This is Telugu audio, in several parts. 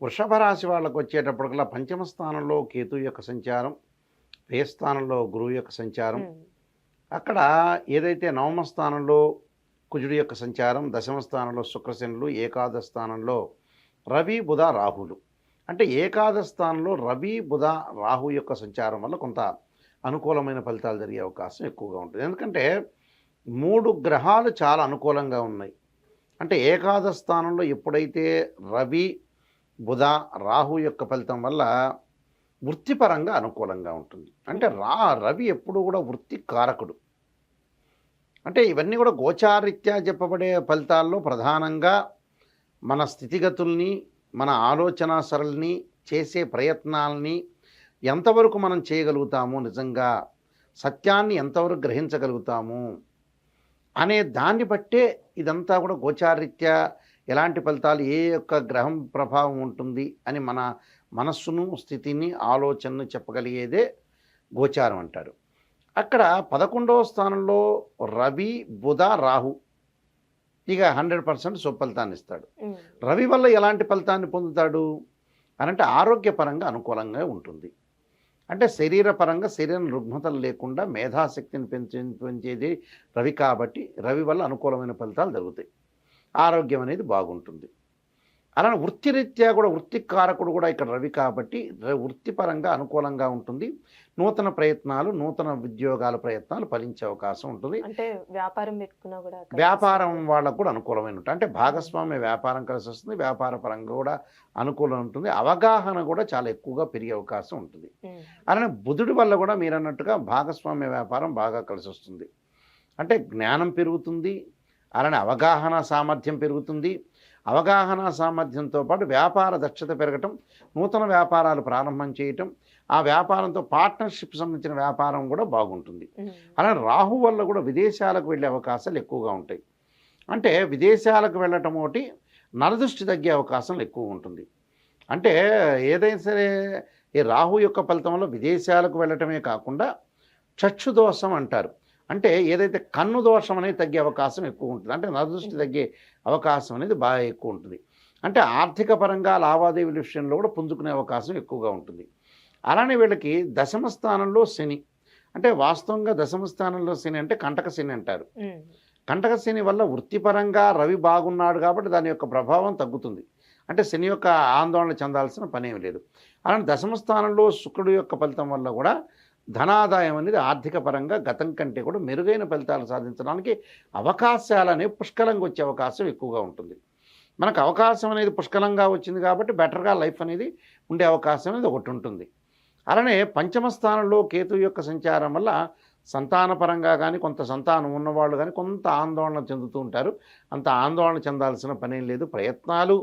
వృషభ రాశి వాళ్ళకు వచ్చేటప్పటికల్లా పంచమ స్థానంలో కేతు యొక్క సంచారం వ్యయ స్థానంలో గురువు యొక్క సంచారం అక్కడ ఏదైతే నవమ స్థానంలో కుజుడి యొక్క సంచారం దశమ స్థానంలో శుక్రశనులు ఏకాదశ స్థానంలో రవి బుధ రాహులు. అంటే ఏకాదశ స్థానంలో రవి బుధ రాహు యొక్క సంచారం వల్ల కొంత అనుకూలమైన ఫలితాలు జరిగే అవకాశం ఎక్కువగా ఉంటుంది. ఎందుకంటే మూడు గ్రహాలు చాలా అనుకూలంగా ఉన్నాయి. అంటే ఏకాదశ స్థానంలో ఎప్పుడైతే రవి బుధ రాహు యొక్క ఫలితం వల్ల వృత్తిపరంగా అనుకూలంగా ఉంటుంది. అంటే రా రవి ఎప్పుడు కూడా వృత్తి కారకుడు అంటే ఇవన్నీ కూడా గోచారీత్యా చెప్పబడే ఫలితాల్లో ప్రధానంగా మన స్థితిగతుల్ని మన ఆలోచన సరళిని చేసే ప్రయత్నాలని ఎంతవరకు మనం చేయగలుగుతాము నిజంగా సత్యాన్ని ఎంతవరకు గ్రహించగలుగుతాము అనే దాన్ని బట్టే ఇదంతా కూడా గోచారీత్యా ఎలాంటి ఫలితాలు ఏ యొక్క గ్రహం ప్రభావం ఉంటుంది అని మన మనస్సును స్థితిని ఆలోచనను చెప్పగలిగేదే గోచారం అంటారు. అక్కడ పదకొండవ స్థానంలో రవి బుధ రాహు. ఇక హండ్రెడ్ పర్సెంట్ సుఫలితాన్ని ఇస్తాడు. రవి వల్ల ఎలాంటి ఫలితాన్ని పొందుతాడు? అని అంటే ఆరోగ్యపరంగా అనుకూలంగా ఉంటుంది. అంటే శరీరపరంగా శరీరం రుగ్మతలు లేకుండా మేధాశక్తిని పెంచే పెంచేది రవి కాబట్టి రవి వల్ల అనుకూలమైన ఫలితాలు జరుగుతాయి. ఆరోగ్యం అనేది బాగుంటుంది. అలానే వృత్తిరీత్యా కూడా వృత్తి కారకుడు కూడా ఇక్కడ రవి కాబట్టి వృత్తిపరంగా అనుకూలంగా ఉంటుంది. నూతన ప్రయత్నాలు నూతన ఉద్యోగాల ప్రయత్నాలు ఫలించే అవకాశం ఉంటుంది. అంటే వ్యాపారం పెట్టుకున్నా కూడా వ్యాపారం. వాళ్ళకు కూడా అనుకూలమైన ఉంటుంది అంటే భాగస్వామ్య వ్యాపారం కలిసి వస్తుంది. వ్యాపార పరంగా కూడా అనుకూలం ఉంటుంది. అవగాహన కూడా చాలా ఎక్కువగా పెరిగే అవకాశం ఉంటుంది. అలానే బుధుడి వల్ల కూడా మీరు అన్నట్టుగా భాగస్వామ్య వ్యాపారం బాగా కలిసి వస్తుంది. అంటే జ్ఞానం పెరుగుతుంది. అలానే అవగాహన సామర్థ్యం పెరుగుతుంది. అవగాహన సామర్థ్యంతో పాటు వ్యాపార దక్షత పెరగటం నూతన వ్యాపారాలు ప్రారంభం చేయటం ఆ వ్యాపారంతో పార్ట్నర్షిప్ సంబంధించిన వ్యాపారం కూడా బాగుంటుంది. అలానే రాహు వల్ల కూడా విదేశాలకు వెళ్ళే అవకాశాలు ఎక్కువగా ఉంటాయి. అంటే విదేశాలకు వెళ్ళటం ఒకటి నరదృష్టి తగ్గే అవకాశం ఎక్కువ ఉంటుంది. అంటే ఏదైనా సరే ఈ రాహు యొక్క ఫలితం వల్ల విదేశాలకు వెళ్ళటమే కాకుండా చక్షు దోషం అంటారు. అంటే ఏదైతే కన్ను దోషం అనేది తగ్గే అవకాశం ఎక్కువ ఉంటుంది. అంటే నరదృష్టి తగ్గే అవకాశం అనేది బాగా ఎక్కువ ఉంటుంది. అంటే ఆర్థిక పరంగా లావాదేవీల విషయంలో కూడా పుంజుకునే అవకాశం ఎక్కువగా ఉంటుంది. అలానే వీళ్ళకి దశమ స్థానంలో శని. అంటే వాస్తవంగా దశమ స్థానంలో శని అంటే కంటక శని అంటారు. కంటక శని వల్ల వృత్తిపరంగా రవి బాగున్నాడు కాబట్టి దాని యొక్క ప్రభావం తగ్గుతుంది. అంటే శని యొక్క ఆందోళన చెందాల్సిన పనేమి లేదు. అలానే దశమ స్థానంలో శుక్రుడు యొక్క ఫలితం వల్ల కూడా ధనాదాయం అనేది ఆర్థిక పరంగా గతం కంటే కూడా మెరుగైన ఫలితాలు సాధించడానికి అవకాశాలు అనేవి పుష్కలంగా వచ్చే అవకాశం ఎక్కువగా ఉంటుంది. మనకు అవకాశం అనేది పుష్కలంగా వచ్చింది కాబట్టి బెటర్గా లైఫ్ అనేది ఉండే అవకాశం అనేది ఒకటి ఉంటుంది. అలానే పంచమ స్థానంలో కేతు యొక్క సంచారం వల్ల సంతానపరంగా కానీ కొంత సంతానం ఉన్నవాళ్ళు కానీ కొంత ఆందోళన చెందుతూ ఉంటారు. అంత ఆందోళన చెందాల్సిన పనేం లేదు. ప్రయత్నాలు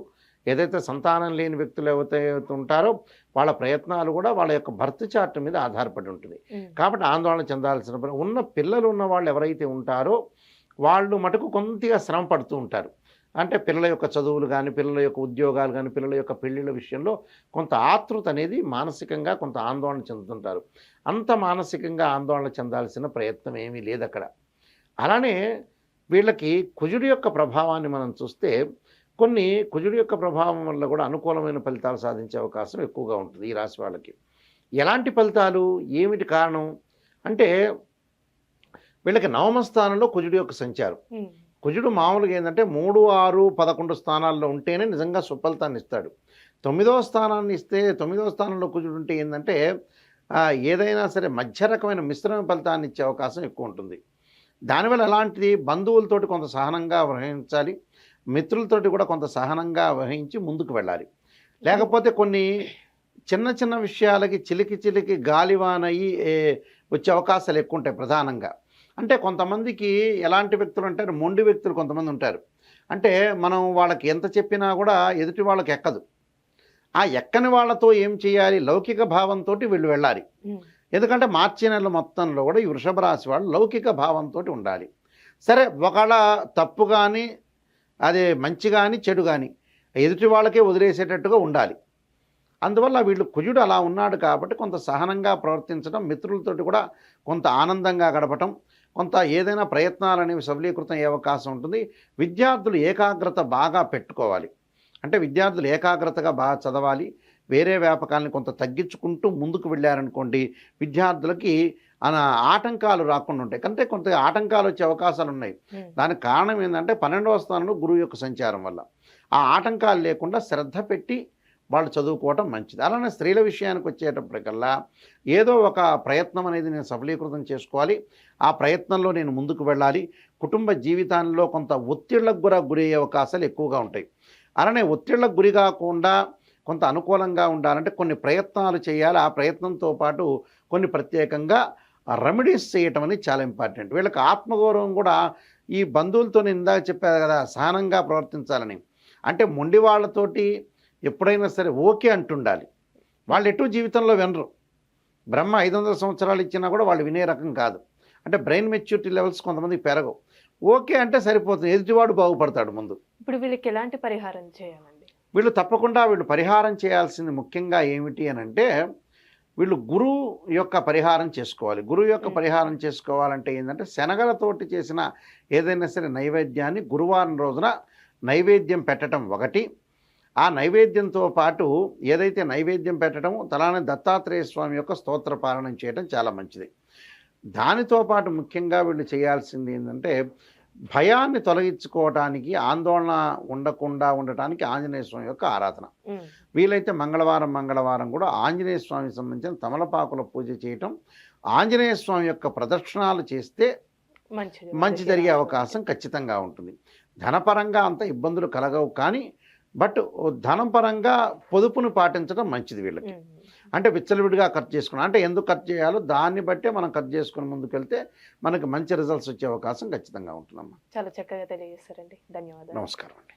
ఏదైతే సంతానం లేని వ్యక్తులు ఎవరైతే ఉంటారో వాళ్ళ ప్రయత్నాలు కూడా వాళ్ళ యొక్క భర్త్ చార్ట్ మీద ఆధారపడి ఉంటుంది. కాబట్టి ఆందోళన చెందాల్సిన పని ఉన్న పిల్లలు ఉన్న వాళ్ళు ఎవరైతే ఉంటారో వాళ్ళు మటుకు కొంతగా శ్రమ పడుతూ ఉంటారు. అంటే పిల్లల యొక్క చదువులు కానీ పిల్లల యొక్క ఉద్యోగాలు కానీ పిల్లల యొక్క పెళ్ళిళ్ళ విషయంలో కొంత ఆతృత అనేది మానసికంగా కొంత ఆందోళన చెందుతుంటారు. అంత మానసికంగా ఆందోళన చెందాల్సిన ప్రయత్నం ఏమీ లేదు అక్కడ అలానే వీళ్ళకి కుజుడి యొక్క ప్రభావాన్ని మనం చూస్తే కొన్ని కుజుడి యొక్క ప్రభావం వల్ల కూడా అనుకూలమైన ఫలితాలు సాధించే అవకాశం ఎక్కువగా ఉంటుంది ఈ రాశి వాళ్ళకి. ఎలాంటి ఫలితాలు? ఏమిటి కారణం? అంటే వీళ్ళకి నవమ స్థానంలో కుజుడి యొక్క సంచారం. కుజుడు మామూలుగా ఏంటంటే మూడు ఆరు పదకొండు స్థానాల్లో ఉంటేనే నిజంగా సుఫలితాన్ని ఇస్తాడు. తొమ్మిదవ స్థానాన్ని ఇస్తే తొమ్మిదవ స్థానంలో కుజుడు ఉంటే ఏంటంటే ఏదైనా సరే మధ్య రకమైన మిశ్రమ ఫలితాన్ని ఇచ్చే అవకాశం ఎక్కువ ఉంటుంది. దానివల్ల ఎలాంటిది? బంధువులతోటి కొంత సహనంగా వహించాలి మిత్రులతోటి కూడా కొంత సహనంగా వహించి ముందుకు వెళ్ళాలి. లేకపోతే కొన్ని చిన్న చిన్న విషయాలకి చిలికి చిలికి గాలివానయ్యి వచ్చే అవకాశాలు ఎక్కువ ఉంటాయి ప్రధానంగా. అంటే కొంతమందికి ఎలాంటి వ్యక్తులు అంటారు మొండి వ్యక్తులు కొంతమంది ఉంటారు. అంటే మనం వాళ్ళకి ఎంత చెప్పినా కూడా ఎదుటి వాళ్ళకి ఎక్కదు. ఆ ఎక్కని వాళ్ళతో ఏం చేయాలి? లౌకిక భావంతో వీళ్ళు వెళ్ళాలి. ఎందుకంటే మార్చి నెల మొత్తంలో కూడా ఈ వృషభ రాశి వాళ్ళు లౌకిక భావంతో ఉండాలి. సరే ఒకవేళ తప్పు కానీ అదే మంచి కానీ చెడు కానీ ఎదుటి వాళ్ళకే వదిలేసేటట్టుగా ఉండాలి. అందువల్ల వీళ్ళు కుజుడు అలా ఉన్నాడు కాబట్టి కొంత సహనంగా ప్రవర్తించడం మిత్రులతోటి కూడా కొంత ఆనందంగా గడపటం కొంత ఏదైనా ప్రయత్నాలు అనేవి సబలీకృతం అయ్యే అవకాశం ఉంటుంది. విద్యార్థులు ఏకాగ్రత బాగా పెట్టుకోవాలి. అంటే విద్యార్థులు ఏకాగ్రతగా బాగా చదవాలి. వేరే వ్యాపకాలను కొంత తగ్గించుకుంటూ ముందుకు వెళ్ళారనుకోండి విద్యార్థులకి ఆటంకాలు రాకుండా ఉంటాయి. కంటే కొంత ఆటంకాలు వచ్చే అవకాశాలు ఉన్నాయి. దానికి కారణం ఏంటంటే పన్నెండవ స్థానంలో గురువు యొక్క సంచారం వల్ల. ఆ ఆటంకాలు లేకుండా శ్రద్ధ పెట్టి వాళ్ళు చదువుకోవటం మంచిది. అలానే స్త్రీల విషయానికి వచ్చేటప్పటికల్లా ఏదో ఒక ప్రయత్నం అనేది నేను సఫలీకృతం చేసుకోవాలి. ఆ ప్రయత్నంలో నేను ముందుకు వెళ్ళాలి. కుటుంబ జీవితాల్లో కొంత ఒత్తిళ్ళకు కూడా గురయ్యే అవకాశాలు ఎక్కువగా ఉంటాయి. అలానే ఒత్తిళ్ళకు గురి కాకుండా కొంత అనుకూలంగా ఉండాలంటే కొన్ని ప్రయత్నాలు చేయాలి. ఆ ప్రయత్నంతో పాటు కొన్ని ప్రత్యేకంగా రెమెడీస్ చేయటం అనేది చాలా ఇంపార్టెంట్. వీళ్ళకి ఆత్మగౌరవం కూడా ఈ బంధువులతో ఇందాక చెప్పారు కదా సహనంగా ప్రవర్తించాలని. అంటే మొండి వాళ్ళతోటి ఎప్పుడైనా సరే ఓకే అంటుండాలి. వాళ్ళు ఎటు జీవితంలో వినరు. బ్రహ్మ ఐదు వందల సంవత్సరాలు ఇచ్చినా కూడా వాళ్ళు వినే రకం కాదు. అంటే బ్రెయిన్ మెచ్యూరిటీ లెవెల్స్ కొంతమంది పెరగవు. ఓకే అంటే సరిపోతుంది. ఎదుటివాడు బాగుపడతాడు ముందు. ఇప్పుడు వీళ్ళకి ఎలాంటి పరిహారం చేయాలి వీళ్ళు తప్పకుండా వీళ్ళు పరిహారం చేయాల్సింది ముఖ్యంగా ఏమిటి అని అంటే వీళ్ళు గురువు యొక్క పరిహారం చేసుకోవాలి. గురువు యొక్క మ్. పరిహారం చేసుకోవాలంటే ఏంటంటే శనగలతోటి చేసిన ఏదైనా సరే నైవేద్యాన్ని గురువారం రోజున నైవేద్యం పెట్టడం ఒకటి. ఆ నైవేద్యంతో పాటు ఏదైతే నైవేద్యం పెట్టడం తలానే దత్తాత్రేయ స్వామి యొక్క స్తోత్ర పాలనం చేయడం చాలా మంచిది. దానితో పాటు ముఖ్యంగా వీళ్ళు చేయాల్సింది ఏంటంటే భయాన్ని తొలగించుకోవటానికి ఆందోళన ఉండకుండా ఉండటానికి ఆంజనేయ స్వామి యొక్క ఆరాధన. వీలైతే మంగళవారం మంగళవారం కూడా ఆంజనేయ స్వామికి సంబంధించిన తమలపాకుల పూజ చేయటం ఆంజనేయ స్వామి యొక్క ప్రదక్షిణాలు చేస్తే మంచి జరిగే అవకాశం ఖచ్చితంగా ఉంటుంది. ధనపరంగా అంత ఇబ్బందులు కలగవు కానీ బట్ ధనం పరంగా పొదుపును పాటించడం మంచిది వీళ్ళకి. అంటే విచ్చలవిడిగా ఖర్చు చేసుకున్నాం. అంటే ఎందుకు ఖర్చు చేయాలో దాన్ని బట్టే మనం ఖర్చు చేసుకుని ముందుకెళ్తే మనకి మంచి రిజల్ట్స్ వచ్చే అవకాశం ఖచ్చితంగా ఉంటుందమ్మా. చాలా చక్కగా తెలియజేస్తారండి ధన్యవాదాలు. నమస్కారం అండి.